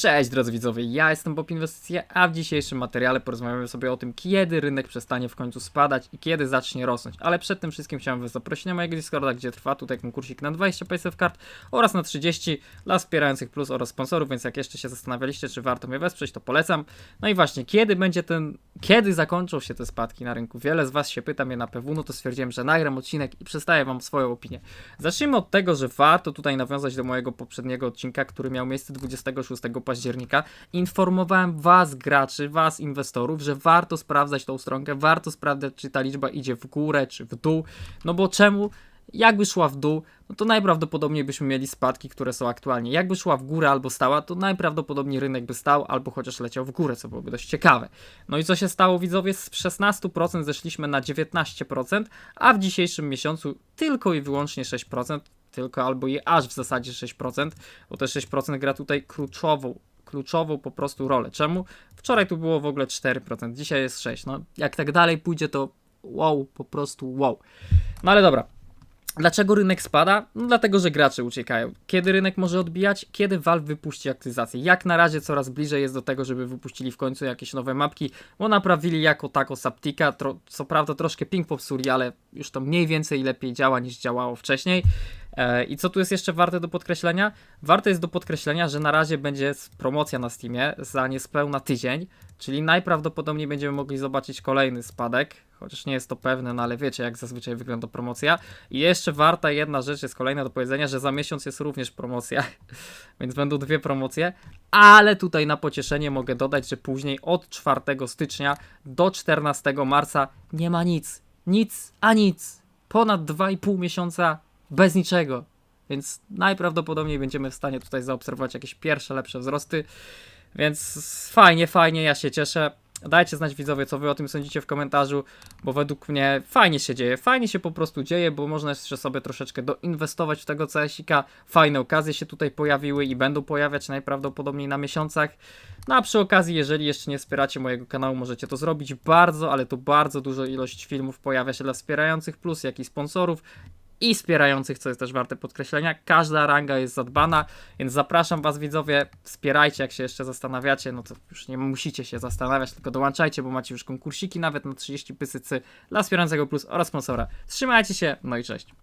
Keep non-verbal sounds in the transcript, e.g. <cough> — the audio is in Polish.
Cześć drodzy widzowie, ja jestem Bob Inwestycje, a w dzisiejszym materiale porozmawiamy sobie o tym, kiedy rynek przestanie w końcu spadać i kiedy zacznie rosnąć. Ale przed tym wszystkim chciałem was zaprosić na mojego Discorda, gdzie trwa tutaj konkursik na 20 PaySafe kart oraz na 30 dla wspierających plus oraz sponsorów, więc jak jeszcze się zastanawialiście, czy warto mnie wesprzeć, to polecam. No i właśnie, kiedy będzie ten, kiedy zakończą się te spadki na rynku? Wiele z was się pyta mnie na PW, no to stwierdziłem, że nagram odcinek i przedstawię wam swoją opinię. Zacznijmy od tego, że warto tutaj nawiązać do mojego poprzedniego odcinka, który miał miejsce 26 października. Informowałem was, graczy, was, inwestorów, że warto sprawdzać tą stronkę, warto sprawdzać, czy ta liczba idzie w górę, czy w dół. No bo czemu? Jakby szła w dół, no to najprawdopodobniej byśmy mieli spadki, które są aktualnie. Jakby szła w górę albo stała, to najprawdopodobniej rynek by stał albo chociaż leciał w górę, co byłoby dość ciekawe. No i co się stało, widzowie? Z 16% zeszliśmy na 19%, a w dzisiejszym miesiącu tylko i wyłącznie 6%, tylko albo i aż w zasadzie 6%, bo te 6% gra tutaj kluczową, kluczową po prostu rolę. Czemu? Wczoraj tu było w ogóle 4%, dzisiaj jest 6%. No jak tak dalej pójdzie, to wow, po prostu wow. No ale dobra, Dlaczego rynek spada? No dlatego, że gracze uciekają. Kiedy rynek może odbijać? Kiedy Valve wypuści aktywizację? Jak na razie coraz bliżej jest do tego, żeby wypuścili w końcu jakieś nowe mapki, bo naprawili jako tako Saptika, tro, co prawda troszkę ping popsuli, ale już to mniej więcej lepiej działa niż działało wcześniej. E, I co tu jest jeszcze warte do podkreślenia? Warte jest do podkreślenia, że na razie będzie promocja na Steamie za niespełna tydzień, czyli najprawdopodobniej będziemy mogli zobaczyć kolejny spadek, chociaż nie jest to pewne, no ale wiecie jak zazwyczaj wygląda promocja. I jeszcze warta jedna rzecz jest kolejna do powiedzenia, że za miesiąc jest również promocja, <laughs> więc będą dwie promocje, ale tutaj na pocieszenie mogę dodać, że później od 4 stycznia do 14 marca nie ma nic, nic a nic. Ponad 2,5 miesiąca bez niczego. Więc najprawdopodobniej będziemy w stanie tutaj zaobserwować jakieś pierwsze lepsze wzrosty. Więc fajnie, fajnie, ja się cieszę. Dajcie znać widzowie, co wy o tym sądzicie w komentarzu, bo według mnie fajnie się dzieje, fajnie się po prostu dzieje, bo można jeszcze sobie troszeczkę doinwestować w tego CS-ika. Fajne okazje się tutaj pojawiły i będą pojawiać najprawdopodobniej na miesiącach. No a przy okazji, jeżeli jeszcze nie wspieracie mojego kanału, możecie to zrobić bardzo, ale to bardzo dużo ilość filmów pojawia się dla wspierających, plus jak i sponsorów i wspierających, co jest też warte podkreślenia. Każda ranga jest zadbana, więc zapraszam Was widzowie, wspierajcie, jak się jeszcze zastanawiacie, no to już nie musicie się zastanawiać, tylko dołączajcie, bo macie już konkursiki nawet na 30 pysycy dla wspierającego plus oraz sponsora. Trzymajcie się, no i cześć.